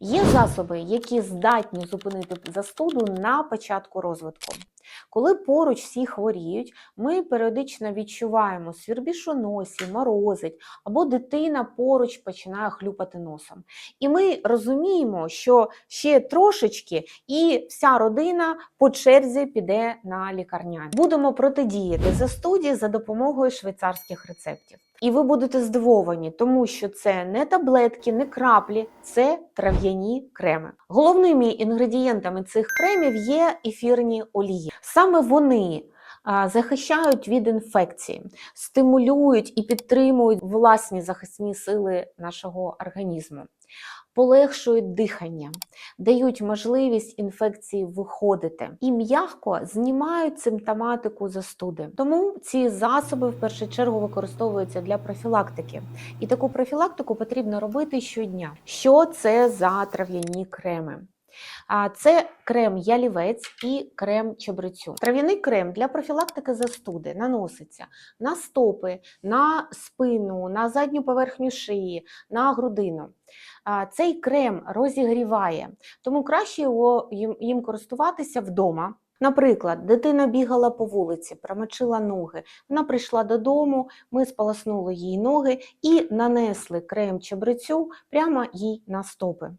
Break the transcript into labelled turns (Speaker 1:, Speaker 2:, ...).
Speaker 1: Є засоби, які здатні зупинити застуду на початку розвитку. Коли поруч всі хворіють, ми періодично відчуваємо свірбіж у носі, морозить, або дитина поруч починає хлюпати носом. І ми розуміємо, що ще трошечки, і вся родина по черзі піде на лікарняні. Будемо протидіяти застуді за допомогою швейцарських рецептів. І ви будете здивовані, тому що це не таблетки, не краплі, це трав'яні креми. Головними інгредієнтами цих кремів є ефірні олії. Саме вони захищають від інфекції, стимулюють і підтримують власні захисні сили нашого організму, полегшують дихання, дають можливість інфекції виходити і м'яко знімають симптоматику застуди. Тому ці засоби в першу чергу використовуються для профілактики. І таку профілактику потрібно робити щодня. Що це за трав'яні креми? Це крем ялівець і крем чебрецю. Трав'яний крем для профілактики застуди наноситься на стопи, на спину, на задню поверхню шиї, на грудину. Цей крем розігріває, тому краще його, їм, користуватися вдома. Наприклад, дитина бігала по вулиці, промочила ноги. Вона прийшла додому, ми сполоснули їй ноги і нанесли крем чебрецю прямо їй на стопи.